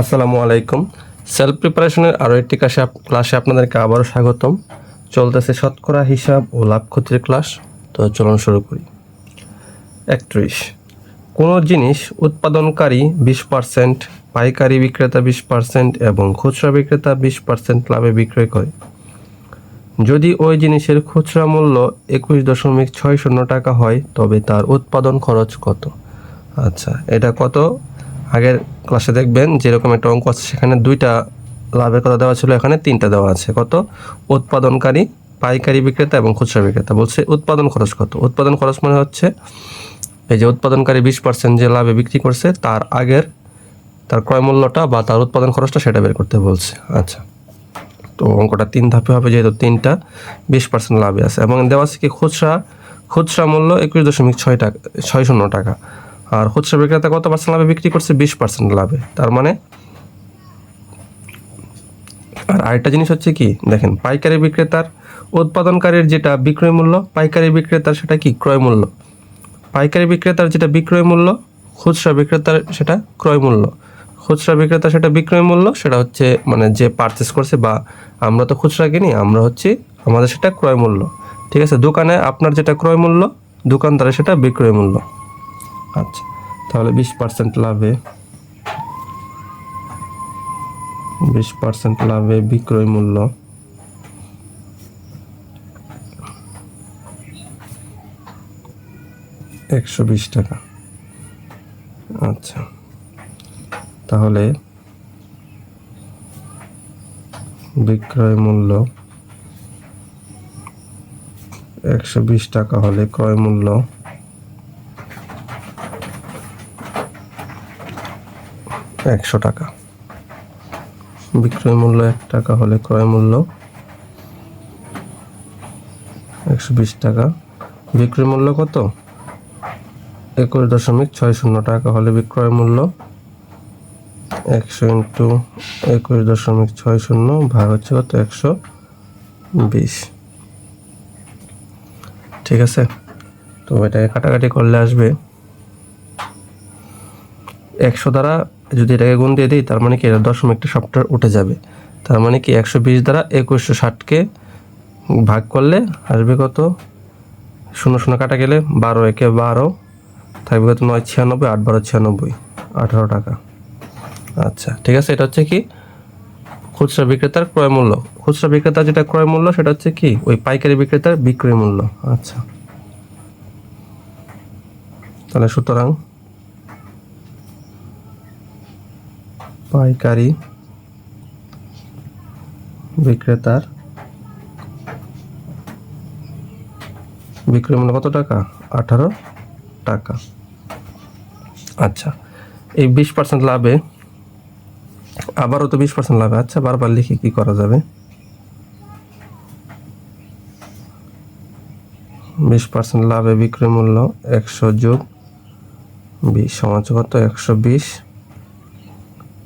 আসসালামু আলাইকুম। সেলফ প্রিপারেশনের আরও একটি ক্লাসে ক্লাসে আপনাদেরকে আবারও স্বাগতম। চলতেছে শতকরা হিসাব ও লাভ ক্ষতির ক্লাস তো চলুন শুরু করি। একত্রিশ। কোনো জিনিস উৎপাদনকারী বিশ পার্সেন্ট পাইকারি বিক্রেতা বিশ পার্সেন্ট এবং খুচরা বিক্রেতা বিশ পার্সেন্ট লাভে বিক্রয় করে। যদি ওই জিনিসের খুচরা মূল্য একুশ দশমিক ছয় শূন্য টাকা হয়, তবে তার উৎপাদন খরচ কত? আচ্ছা এটা কত? আগের ক্লাসে দেখবেন যেরকম একটা অঙ্ক আছে, সেখানে দুইটা লাভের কথা দেওয়া ছিল, এখানে তিনটা দেওয়া আছে। কত? উৎপাদনকারী, পাইকারি বিক্রেতা এবং খুচরা বিক্রেতা। বলছে উৎপাদন খরচ কত? উৎপাদন খরচ মানে হচ্ছে এই যে উৎপাদনকারী বিশ পার্সেন্ট যে লাভে বিক্রি করছে, তার আগের, তার ক্রয় মূল্যটা বা তার উৎপাদন খরচটা সেটা বের করতে বলছে। আচ্ছা। তো অঙ্কটা তিন ধাপে হবে, যেহেতু তিনটা, বিশ পার্সেন্ট লাভে আছে। এবং দেওয়া আছে কি খুচরা? খুচরা মূল্য একুশ দশমিক ছয় টাকা, ছয় শূন্য টাকা। আর খুচরা বিক্রেতা কত পার্সেন্ট লাভে বিক্রি করছে? বিশ পার্সেন্ট লাভে। তার মানে আর আরেকটা জিনিস হচ্ছে কি? দেখেন, পাইকারি বিক্রেতার উৎপাদনকারীর যেটা বিক্রয় মূল্য, পাইকারি বিক্রেতার সেটা কি? ক্রয় মূল্য। পাইকারি বিক্রেতার যেটা বিক্রয় মূল্য, খুচরা বিক্রেতার সেটা ক্রয় মূল্য। খুচরা বিক্রেতা সেটা বিক্রয় মূল্য, সেটা হচ্ছে মানে যে পারচেস করছে বা আমরা তো খুচরা কিনি, আমরা হচ্ছে আমাদের সেটা ক্রয় মূল্য। ঠিক আছে? দোকানে আপনার যেটা ক্রয় মূল্য, দোকানদারের সেটা বিক্রয় মূল্য। আচ্ছা তাহলে বিশ পার্সেন্ট লাভে, বিশ পার্সেন্ট লাভে বিক্রয় মূল্য। একশো বিশ টাকা। আচ্ছা তাহলে বিক্রয় মূল্য একশো বিশ টাকা হলে ক্রয় মূল্য একশো টাকা। বিক্রয় মূল্য এক টাকা হলে ক্রয় মূল্য একশো বিশ টাকা। বিক্রয় মূল্য কত? একুশ দশমিক ছয় শূন্য টাকা হলে বিক্রয় মূল্য একশো ইন্টু একুশ দশমিক ছয় শূন্য ভাগ হচ্ছে কত? একশো বিশ। ঠিক আছে? তো এটাকে কাটাকাটি করলে আসবে। একশো দ্বারা যদি এটাকে গুণ দিয়ে দিই, তার মানে কি এটা দশমিকটা সবটা উঠে যাবে। তার মানে কি একশো বিশ দ্বারা একুশশো ষাটকে ভাগ করলে আসবে কত? শূন্য শূন্য কাটা গেলে বারো, একে বারো থাকবে কত? নয় ছিয়ানব্বই, আট বারো ছিয়ানব্বই, আঠারো টাকা। আচ্ছা ঠিক আছে, এটা হচ্ছে কি খুচরা বিক্রেতার ক্রয় মূল্য। খুচরা বিক্রেতার যেটা ক্রয় মূল্য, সেটা হচ্ছে কি? ওই পাইকারি বিক্রেতার বিক্রয় মূল্য। আচ্ছা। তাহলে সুতরাং পাইকারি বিক্রেতার বিক্রয় মূল্য কত টাকা? আঠারো টাকা। আচ্ছা এই বিশ পার্সেন্ট লাভে, আবারও তো বিশ পার্সেন্ট লাভে। আচ্ছা বারবার লিখে কি করা যাবে? বিশ পার্সেন্ট লাভে বিক্রয় মূল্য একশো যোগ বিশ সমাজ কত? একশো বিশ।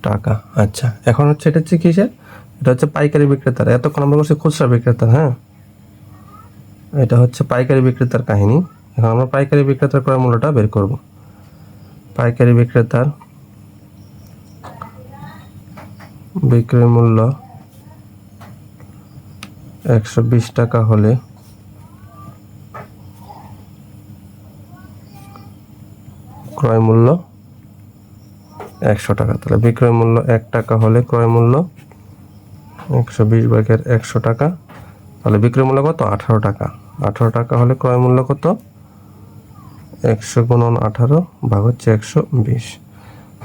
টাকা। আচ্ছা এখন হচ্ছে এটা হচ্ছে কিসের? এটা হচ্ছে পাইকারি বিক্রেতার। এতক্ষণ আমরা করছি খুচরা বিক্রেতার হ্যাঁ? এটা হচ্ছে পাইকারি বিক্রেতার কাহিনী। এখন আমরা পাইকারি বিক্রেতার ক্রয় মূল্যটা বের করব। পাইকারি বিক্রেতার বিক্রয় মূল্য একশো বিশ টাকা হলে ক্রয় মূল্য একশো টাকা। তাহলে বিক্রয় মূল্য এক টাকা হলে ক্রয় মূল্য একশো বিশ ভাগের একশো টাকা। তাহলে বিক্রয় মূল্য কত? আঠারো টাকা। আঠারো টাকা হলে ক্রয় মূল্য কত? একশো গুণন আঠারো ভাগ হচ্ছে একশো বিশ।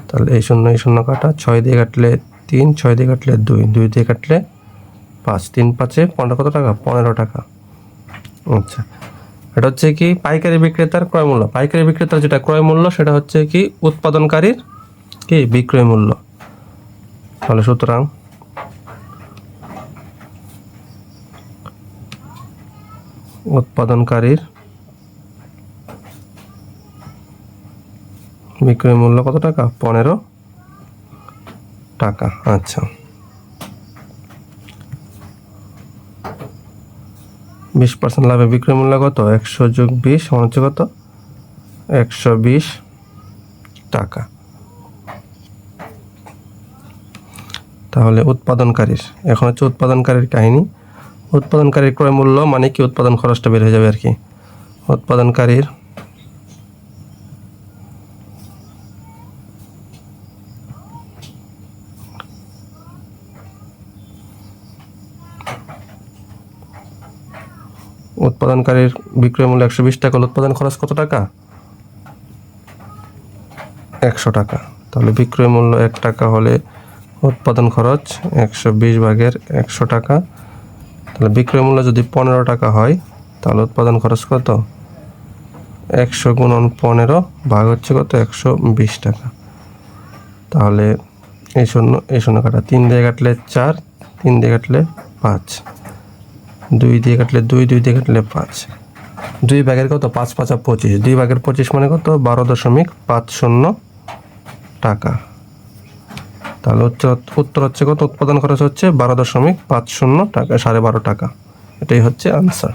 তাহলে এই শূন্য এই শূন্য কাটা ছয় দিয়ে কাটলে তিন, ছয় দিয়ে কাটলে দুই দুই দিয়ে কাটলে পাঁচ। তিন পাঁচে পনেরো কত টাকা? পনেরো টাকা। আচ্ছা এটা হচ্ছে কি পাইকারি বিক্রেতার ক্রয় মূল্য। পাইকারি বিক্রেতার যেটা ক্রয় মূল্য সেটা হচ্ছে কি উৎপাদনকারীর কি বিক্রয় মূল্য। তাহলে সুতরাং উৎপাদনকারীর বিক্রয় মূল্য কত টাকা? পনেরো টাকা। আচ্ছা। বিশ পার্সেন্ট লাভে বিক্রয় মূল্য কত? একশো যোগ বিশ সমান হচ্ছে কত? একশো বিশ টাকা। তাহলে উৎপাদনকারীর, এখন হচ্ছে উৎপাদনকারীর কাহিনী। উৎপাদনকারীর ক্রয় মূল্য মানে কি? উৎপাদন খরচটা বের হয়ে যাবে আর কি। উৎপাদনকারীর উৎপাদনকারীর বিক্রয় মূল্য একশো বিশ টাকা, উৎপাদন খরচ কত টাকা? একশো টাকা। তাহলে বিক্রয় মূল্য এক টাকা হলে উৎপাদন খরচ একশো বিশ ভাগের একশো টাকা। তাহলে বিক্রয় মূল্য যদি পনেরো টাকা হয়, তাহলে উৎপাদন খরচ কত? একশো গুণন পনেরো ভাগ হচ্ছে কত? একশো বিশ টাকা। তাহলে এই শূন্য এই শূন্য কাটা। তিন দিয়ে কাটলে চার, তিন দিয়ে কাটলে পাঁচ। দুই দিয়ে কাটলে দুই দুই দিয়ে কাটলে পাঁচ। দুই ভাগের কত? পাঁচ, পাঁচা পঁচিশ। দুই ভাগের পঁচিশ মানে কত? বারো দশমিক পাঁচ শূন্য টাকা। তাহলে হচ্ছে উত্তর হচ্ছে কত? উৎপাদন খরচ হচ্ছে বারো দশমিক পাঁচ শূন্য টাকা, সাড়ে বারো টাকা। এটাই হচ্ছে আনসার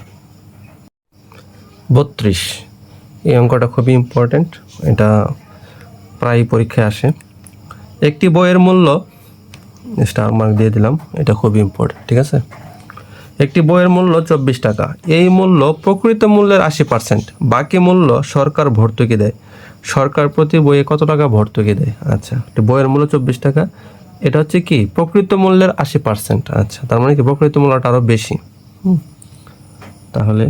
বত্রিশ। এই অঙ্কটা খুবই ইম্পর্ট্যান্ট এটা প্রায় পরীক্ষায় আসে। একটি বইয়ের মূল্য স্টার মার্ক দিয়ে দিলাম, এটা খুবই ইম্পর্টেন্ট ঠিক আছে? একটি বইয়ের মূল্য চব্বিশ টাকা। এই মূল্য প্রকৃত মূল্যের আশি পার্সেন্ট বাকি মূল্য সরকার ভর্তুকি দেয়। সরকার প্রতি বইয়ে কত টাকা ভর্তুকি দেয়? আচ্ছা বইয়ের মূল্য চব্বিশ টাকা। এটা হচ্ছে কি? প্রকৃত মূল্যের আশি পার্সেন্ট। আচ্ছা তার মানে কি প্রকৃত মূল্যটা আরও বেশি? হুম। তাহলে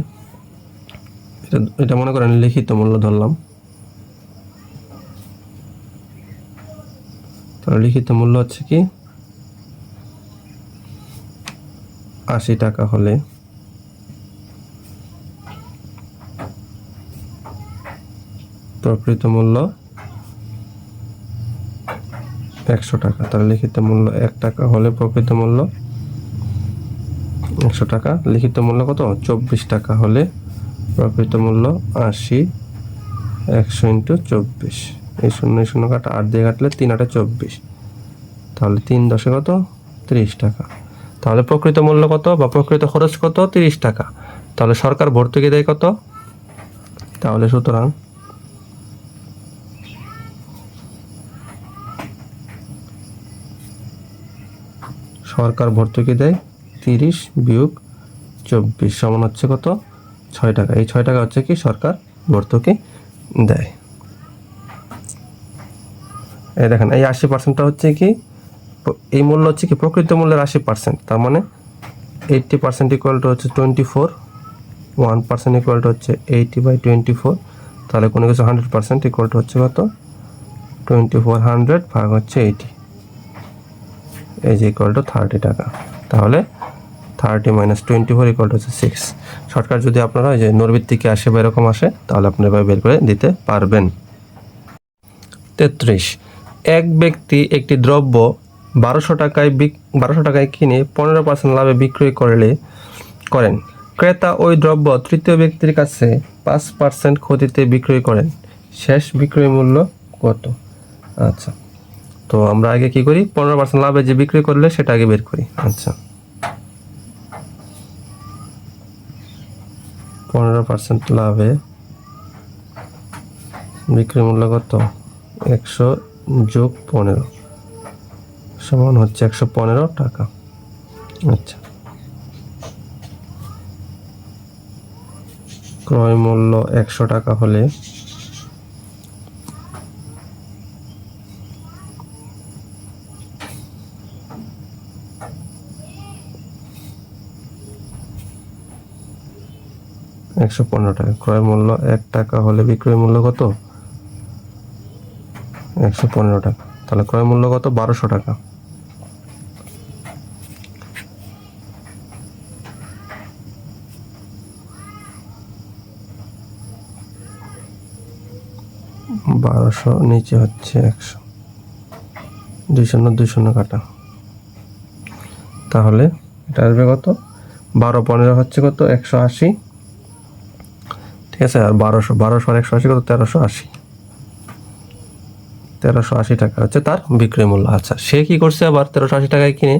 এটা এটা মনে করেন লিখিত মূল্য ধরলাম। তাহলে লিখিত মূল্য হচ্ছে কি? আশি টাকা হলে প্রকৃত মূল্য একশো টাকা। তাহলে লিখিত মূল্য এক টাকা হলে প্রকৃত মূল্য একশো টাকা। লিখিত মূল্য কত? চব্বিশ টাকা হলে প্রকৃত মূল্য আশি, একশো ইন্টু চব্বিশ। এই শূন্য শূন্য কাটা আট দিয়ে কাটলে তিন আটে চব্বিশ। তাহলে তিন দশে কত? তিরিশ টাকা। তাহলে প্রকৃত মূল্য কত বা প্রকৃত খরচ কত? তিরিশ টাকা। তাহলে সরকার ভর্তুকি দেয় কত? তাহলে সুতরাং সরকার ভর্তুকি দেয় তিরিশ বিয়োগ চব্বিশ। সমান হচ্ছে কত? ছয় টাকা। এই ছয় টাকা হচ্ছে কি সরকার ভর্তুকি দেয়। এই দেখেন, এই আশি পার্সেন্টটা হচ্ছে কি, এই মূল্য হচ্ছে কি প্রকৃত মূল্যের আশি পার্সেন্ট তার মানে এইটটি পার্সেন্ট ইকুয়াল টু হচ্ছে twenty four one percent equal to হচ্ছে এইটি বাই টোয়েন্টি ফোর তাহলে কোনো কিছু হান্ড্রেড পার্সেন্ট ইকুয়াল টু হচ্ছে কত? টোয়েন্টি ফোর হান্ড্রেড ভাগ হচ্ছে এইটি যে ইকুয়াল টু থার্টি টাকা। তাহলে thirty minus twenty four equal to হচ্ছে সিক্স শর্টকাট যদি আপনারা ওই যে নরবির থেকে আসে বা এরকম আসে, তাহলে আপনি এভাবে বের করে দিতে পারবেন। তেত্রিশ। এক ব্যক্তি একটি দ্রব্য বারোশো টাকায় বিক- বারোশো টাকায় কিনে পনেরো পার্সেন্ট লাভে বিক্রয় করলে, করেন। ক্রেতা ওই দ্রব্য তৃতীয় ব্যক্তির কাছে পাঁচ পার্সেন্ট ক্ষতিতে বিক্রয় করেন। শেষ বিক্রয় মূল্য কত? আচ্ছা। তো আমরা আগে কি করি? পনেরো পার্সেন্ট লাভে যে বিক্রি করলে সেটা আগে বের করি। আচ্ছা। পনেরো পার্সেন্ট লাভে বিক্রি মূল্য কত? একশো যোগ পনেরো সমান হচ্ছে একশো পনেরো টাকা। আচ্ছা। ক্রয় মূল্য একশো টাকা হলে একশো পনেরো টাকা। ক্রয় মূল্য এক টাকা হলে বিক্রয় মূল্য কত? একশো পনেরো টাকা। তাহলে ক্রয় মূল্য কত? বারোশো টাকা। বারোশো নিচে হচ্ছে একশো। দুই শূন্য দুই শূন্য কাটা। তাহলে এটা আসবে কত? বারো পনেরো হচ্ছে কত? একশো আশি। ঠিক আছে বারোশো বারোশো আর একশো আশি কত? তেরোশো আশি। তেরোশো আশি টাকা হচ্ছে তার বিক্রয় মূল্য। আচ্ছা সে কি করছে আবার তেরোশো আশি টাকায় কিনে?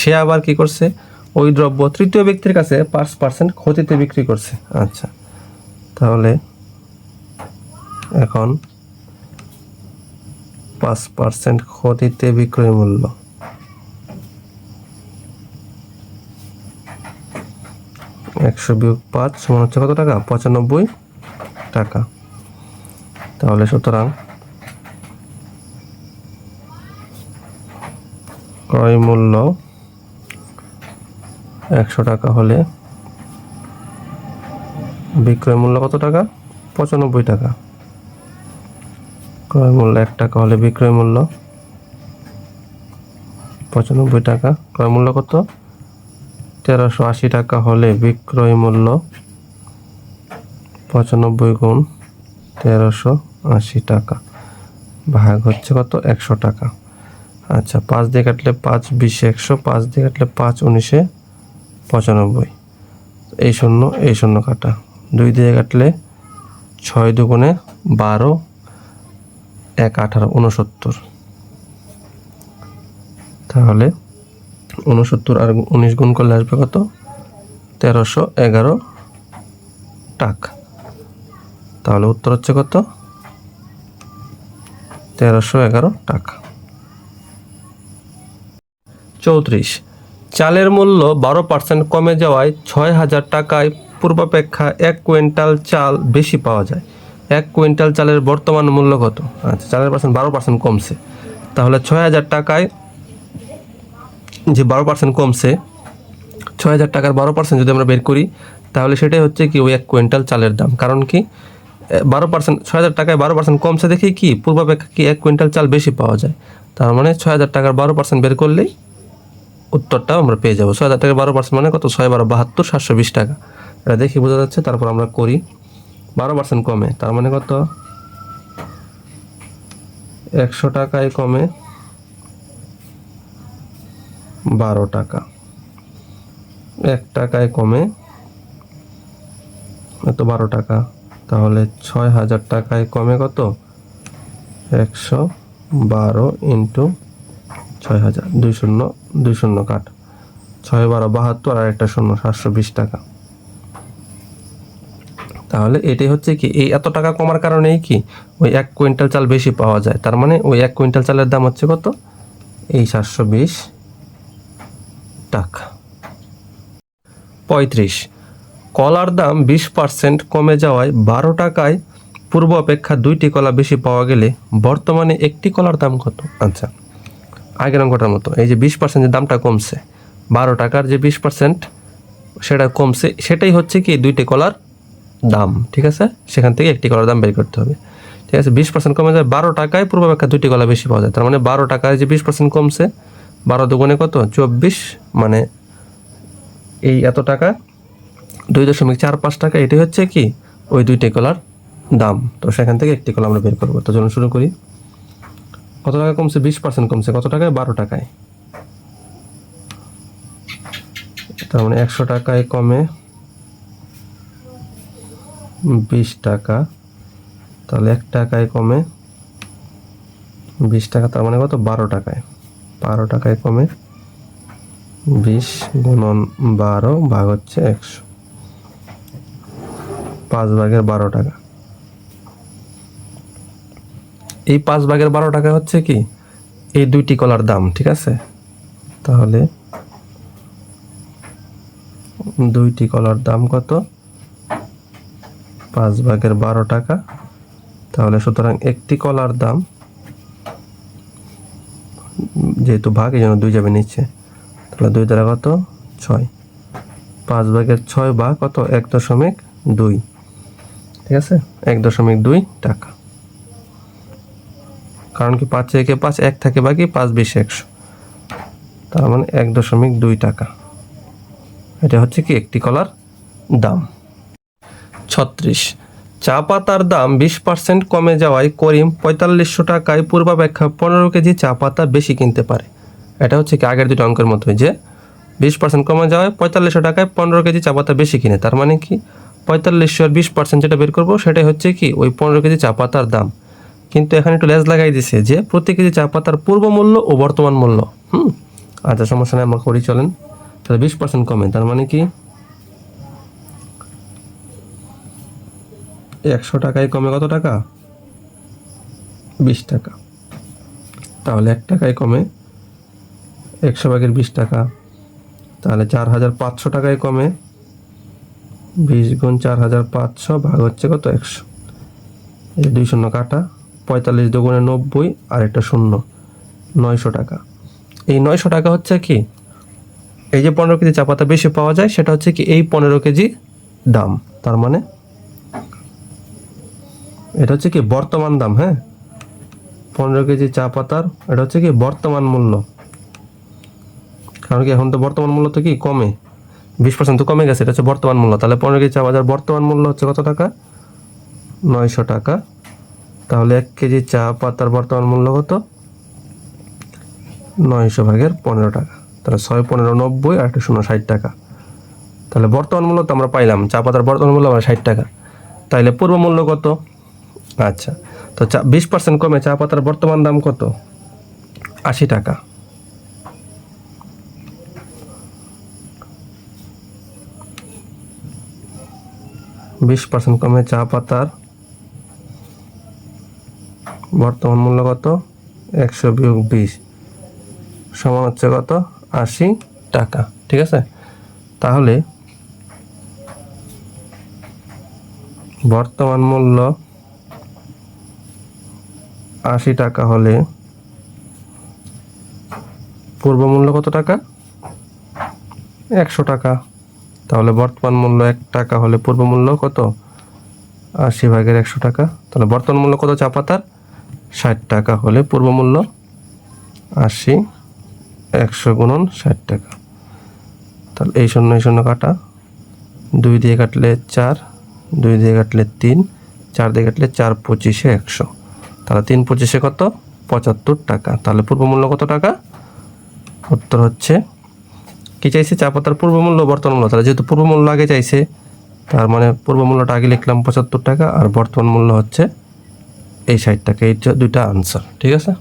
সে আবার কি করছে? ওই দ্রব্য তৃতীয় ব্যক্তির কাছে পাঁচ পার্সেন্ট ক্ষতিতে বিক্রি করছে। আচ্ছা তাহলে এখন পাঁচ পার্সেন্ট ক্ষতিতে বিক্রয় মূল্য। একশো বিয়োগ পাঁচ সমান হচ্ছে কত টাকা? পঁচানব্বই টাকা। তাহলে সুতরাং ক্রয় মূল্য একশো টাকা হলে বিক্রয় মূল্য কত টাকা? পঁচানব্বই টাকা। ক্রয় মূল্য এক টাকা হলে বিক্রয় মূল্য পঁচানব্বই টাকা। ক্রয় মূল্য কত? তেরোশো আশি টাকা হলে বিক্রয় মূল্য পঁচানব্বই গুণ তেরোশো আশি টাকা। ভাগ হচ্ছে কত? একশো টাকা। আচ্ছা পাঁচ দিয়ে কাটলে পাঁচ বিশে একশো, পাঁচ দিয়ে কাটলে পাঁচ উনিশে পঁচানব্বই। এই শূন্য এই শূন্য কাটা। দুই দিয়ে কাটলে ছয় দুগুণে বারো, এক আঠারো, উনসত্তর। তাহলে উনসত্তর আর উনিশ গুণ করলে আসবে কত? তেরোশো এগারো টাকা। তাহলে উত্তর হচ্ছে কত? তেরোশো এগারো টাকা। চৌত্রিশ। চালের মূল্য বারো পার্সেন্ট কমে যাওয়ায় ছয় হাজার টাকায় পূর্বাপেক্ষা এক কুইন্টাল চাল বেশি পাওয়া যায়। এক কুইন্টাল চালের বর্তমান মূল্য কত? আচ্ছা চালের পার্সেন্ট বারো পার্সেন্ট কমছে। তাহলে ছয় হাজার টাকায় যে বারো পার্সেন্ট কমছে, ছয় হাজার টাকার বারো পার্সেন্ট যদি আমরা বের করি, তাহলে সেটাই হচ্ছে কি ওই এক কুইন্টাল চালের দাম। কারণ কি বারো পার্সেন্ট ছয় হাজার টাকায় বারো পার্সেন্ট কমছে দেখেই কি পূর্বাপেক্ষা কি এক কুইন্টাল চাল বেশি পাওয়া যায়। তার মানে ছয় হাজার টাকার বারো পার্সেন্ট বের করলেই উত্তরটা আমরা পেয়ে যাব। ছয় হাজার টাকার বারো পার্সেন্ট মানে কত? ছয় বারো বাহাত্তর, সাতশো বিশ টাকা। এটা দেখি বোঝা যাচ্ছে, তারপর আমরা করি, বারো পার্সেন্ট কমে, তার মানে কত? একশো টাকায় কমে বারো টাকা। এক টাকায় কমে এত বারো টাকা। তাহলে ছয় হাজার টাকায় কমে কত? একশো বারো ইন্টু ছয় হাজার, দুই শূন্য দুই শূন্য কাট। ছয় বারো বাহাত্তর আর একটা শূন্য, সাতশো বিশ টাকা। তাহলে এটাই হচ্ছে কি, এই এত টাকা কমার কারণেই কি ওই এক কুইন্টাল চাল বেশি পাওয়া যায়। তার মানে ওই এক কুইন্টাল চালের দাম হচ্ছে কত? এই সাতশো বিশ টাকা। পঁয়ত্রিশ। কলার দাম বিশ পার্সেন্ট কমে যাওয়ায় বারো টাকায় পূর্ব অপেক্ষা দুইটি কলা বেশি পাওয়া গেলে বর্তমানে একটি কলার দাম কত? আচ্ছা আগের অঙ্কটার মতো। এই যে বিশ পার্সেন্ট যে দামটা কমছে, বারো টাকার যে বিশ পার্সেন্ট সেটা কমছে, সেটাই হচ্ছে কি দুইটি কলার দাম, ঠিক আছে? সেখান থেকে একটি কলার দাম বের করতে হবে। ঠিক আছে, বিশ পার্সেন্ট কমে যায়, বারো টাকায় পূর্বাপেক্ষা দুইটি কলা বেশি পাওয়া যায়। তার মানে বারো টাকায় যে বিশ পার্সেন্ট কমছে বারো দুগুণে কত? চব্বিশ মানে এই এত টাকা। দুই দশমিক চার পাঁচ টাকা, এটি হচ্ছে কি? ওই দুইটি কলার দাম। তো সেখান থেকে একটি কলা আমরা বের করব। তো চলুন শুরু করি। কত টাকা কমছে? বিশ পার্সেন্ট কমছে। কত টাকায়? বারো টাকায়। তার মানে একশো টাকায় কমে বিশ টাকা। তাহলে এক টাকায় কমে বিশ টাকা, তার মানে কত? বারো টাকায়। বারো টাকায় কমে বিশ গুণন বারো ভাগ হচ্ছে একশো। পাঁচ ভাগের বারো টাকা। এই পাঁচ ভাগের বারো টাকা হচ্ছে কি? এই দুইটি কলার দাম, ঠিক আছে? তাহলে দুইটি কলার দাম কত? পাঁচ ভাগের বারো টাকা। তাহলে সুতরাং একটি কলার দাম যেহেতু ভাগ, এই জন্য দুই যাবে নিচে। তাহলে দুই দ্বারা কত? ছয়। পাঁচ ভাগের ছয় ভাগ কত? এক দশমিক দুই। ঠিক আছে? এক দশমিক দুই টাকা। কারণ কি পাঁচ একে পাঁচ, এক থাকে বাকি, পাঁচ বিশ একশো। তার মানে এক দশমিক দুই টাকা। এটা হচ্ছে কি? একটি কলার দাম। ছত্রিশ। চা পাতার দাম বিশ পার্সেন্ট কমে যাওয়ায় করিম পঁয়তাল্লিশশো টাকায় পূর্বাপেক্ষা পনেরো কেজি চা পাতা বেশি কিনতে পারে। এটা হচ্ছে কি আগের দুটো অঙ্কের মতোই যে বিশ পার্সেন্ট কমে যাওয়ায় পঁয়তাল্লিশশো টাকায় পনেরো কেজি চা পাতা বেশি কিনে। তার মানে কি? পঁয়তাল্লিশশো আর বিশ পার্সেন্ট যেটা বের করব, সেটাই হচ্ছে কি ওই পনেরো কেজি চা পাতার দাম। কিন্তু এখানে একটু লেজ লাগাই দিছে যে প্রতি কেজি চা পাতার পূর্ব মূল্য ও বর্তমান মূল্য। হুম? আচ্ছা সমস্যা নেই আমরা করি চলেন। তাহলে বিশ পার্সেন্ট কমে, তার মানে কি? একশো টাকায় কমে কত টাকা? বিশ টাকা। তাহলে এক টাকায় কমে একশো ভাগের বিশ টাকা। তাহলে চার হাজার পাঁচশো টাকায় কমে বিশ গুণ চার হাজার পাঁচশো ভাগ হচ্ছে কত? একশো। এই দুই শূন্য কাটা, পঁয়তাল্লিশ দুগুণে নব্বই, আর একটা শূন্য, নয়শো টাকা। এই নয়শো টাকা হচ্ছে কি? এই যে পনেরো কেজি চা পাতা বেশি পাওয়া যায়, সেটা হচ্ছে কি এই পনেরো কেজি দাম। তার মানে এটা হচ্ছে কি বর্তমান দাম হ্যাঁ? পনেরো কেজি চা পাতার, এটা হচ্ছে কি বর্তমান মূল্য। কারণ কি এখন তো বর্তমান মূল্য তো কি কমে, বিশ পার্সেন্ট তো কমে গেছে, এটা হচ্ছে বর্তমান মূল্য। তাহলে পনেরো কেজি চা বাজার বর্তমান মূল্য হচ্ছে কত টাকা? নয়শো টাকা। তাহলে এক কেজি চা পাতার বর্তমান মূল্য কত? নয়শো ভাগের পনেরো টাকা। তাহলে ছয় পনেরো নব্বই আর একটা শূন্য ষাট টাকা। তাহলে বর্তমান মূল্য তো আমরা পাইলাম, চা পাতার বর্তমান মূল্য আমরা ষাট টাকা। তাইলে পূর্ব মূল্য কত? আচ্ছা তো চা, বিশ পার্সেন্ট কমে চা পাতার বর্তমান দাম কত? আশি টাকা। বিশ পার্সেন্ট কমে চা পাতার বর্তমান মূল্য কত? একশো বিয়োগ বিশ। সমান হচ্ছে কত? আশি টাকা। ঠিক আছে? তাহলে বর্তমান মূল্য আশি টাকা হলে পূর্ব মূল্য কত টাকা? একশো টাকা। তাহলে বর্তমান মূল্য এক টাকা হলে পূর্ব মূল্য কত? আশি ভাগের একশো টাকা। তাহলে বর্তমান মূল্য কত চা পাতার? ষাট টাকা হলে পূর্ব মূল্য আশি, একশো গুণন ষাট টাকা। তাহলে এই শূন্য এই শূন্য কাটা। দুই দিয়ে কাটলে চার, দুই দিয়ে কাটলে তিন, চার দিয়ে কাটলে চার, পঁচিশে একশো। তাহলে তিন পঁচিশে কত? পঁচাত্তর টাকা। তাহলে পূর্বমূল্য কত টাকা? উত্তর হচ্ছে, কী চাইছে? চা পাতার পূর্ব মূল্য, বর্তমান মূল্য। তাহলে যেহেতু পূর্বমূল্য আগে চাইছে, তার মানে পূর্বমূল্যটা আগে লিখলাম পঁচাত্তর টাকা, আর বর্তমান মূল্য হচ্ছে এই ষাট টাকা। এই দুইটা আনসার, ঠিক আছে?